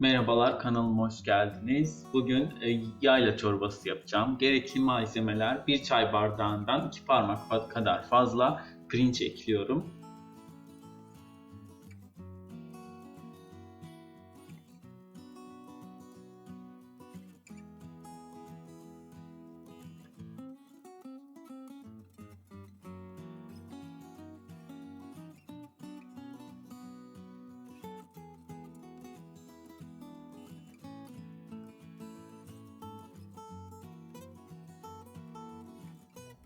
Merhabalar kanalıma hoş geldiniz. Bugün e, yayla çorbası yapacağım. Gerekli malzemeler 1 çay bardağından 2 parmak kadar fazla pirinç ekliyorum.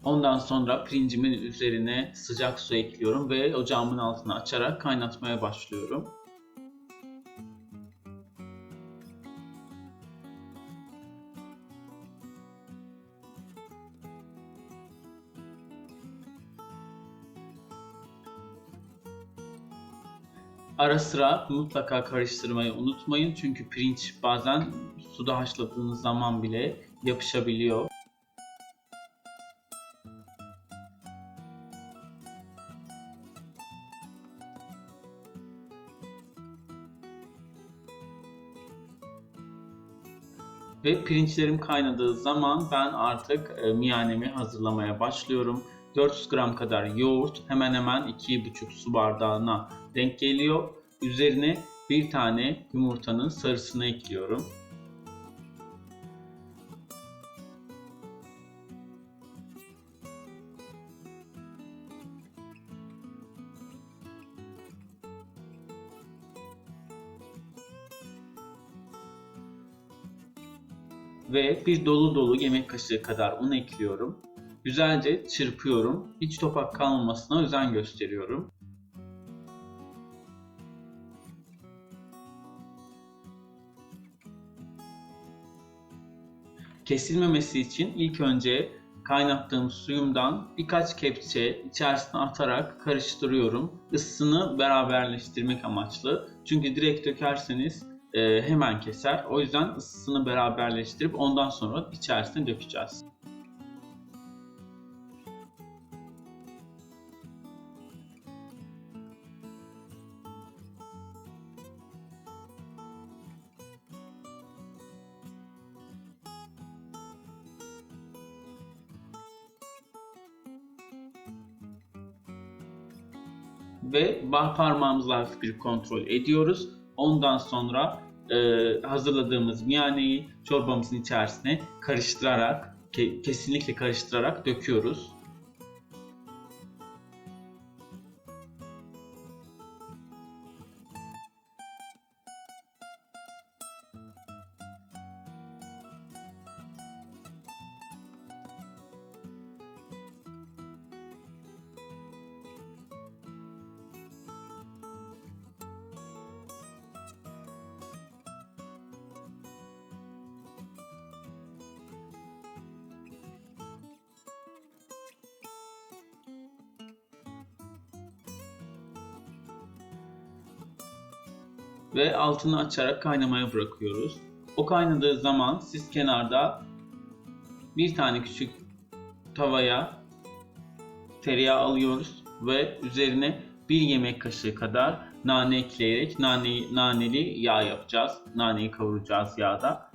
Ondan sonra pirincimin üzerine sıcak su ekliyorum ve ocağımın altını açarak kaynatmaya başlıyorum. Ara sıra mutlaka karıştırmayı unutmayın çünkü pirinç bazen suda haşladığınız zaman bile yapışabiliyor. Ve pirinçlerim kaynadığı zaman ben artık e, miyanemi hazırlamaya başlıyorum. 400 gram kadar yoğurt hemen hemen 2,5 su bardağına denk geliyor. Üzerine bir tane yumurtanın sarısını ekliyorum. Ve bir dolu dolu yemek kaşığı kadar un ekliyorum. Güzelce çırpıyorum. Hiç topak kalmamasına özen gösteriyorum. Kesilmemesi için ilk önce kaynattığım suyumdan birkaç kepçe içerisine atarak karıştırıyorum. Isısını beraberleştirmek amaçlı. Çünkü direkt dökerseniz e, hemen keser. O yüzden ısısını beraberleştirip ondan sonra içerisine dökeceğiz. ve parmağımızla hafif bir kontrol ediyoruz. Ondan sonra e, hazırladığımız miyaneyi çorbamızın içerisine karıştırarak, ke, kesinlikle karıştırarak döküyoruz. Ve altını açarak kaynamaya bırakıyoruz. O kaynadığı zaman siz kenarda bir tane küçük tavaya tereyağı alıyoruz ve üzerine bir yemek kaşığı kadar nane ekleyerek nane, naneli yağ yapacağız. Naneyi kavuracağız yağda.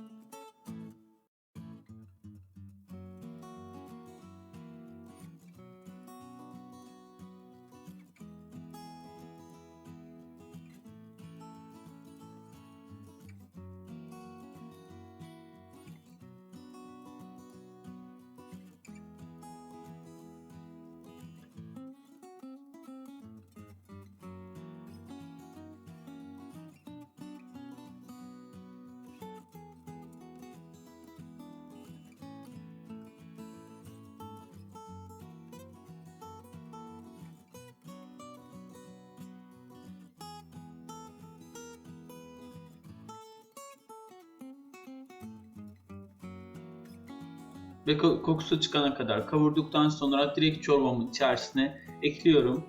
Ve kokusu çıkana kadar kavurduktan sonra direkt çorbamın içerisine ekliyorum.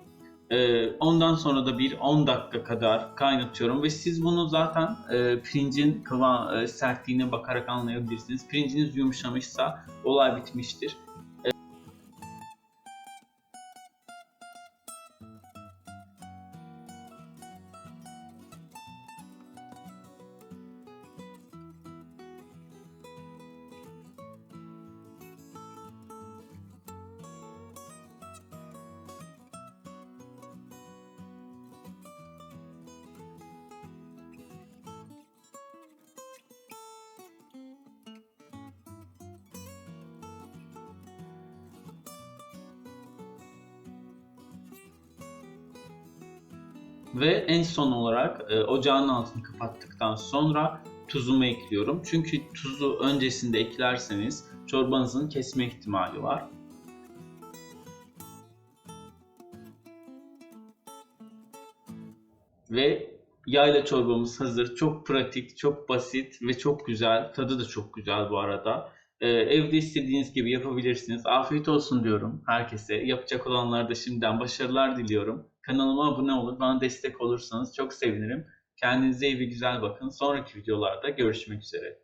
Ee, ondan sonra da bir 10 dakika kadar kaynatıyorum ve siz bunu zaten e, pirincin kıvam e, sertliğine bakarak anlayabilirsiniz. Pirinciniz yumuşamışsa olay bitmiştir. Ve en son olarak e, ocağın altını kapattıktan sonra tuzumu ekliyorum. Çünkü tuzu öncesinde eklerseniz çorbanızın kesme ihtimali var. Ve yayla çorbamız hazır. Çok pratik, çok basit ve çok güzel. Tadı da çok güzel bu arada. Ee, evde istediğiniz gibi yapabilirsiniz. Afiyet olsun diyorum herkese. Yapacak olanlara da şimdiden başarılar diliyorum. Kanalıma abone olup bana destek olursanız çok sevinirim. Kendinize iyi ve güzel bakın. Sonraki videolarda görüşmek üzere.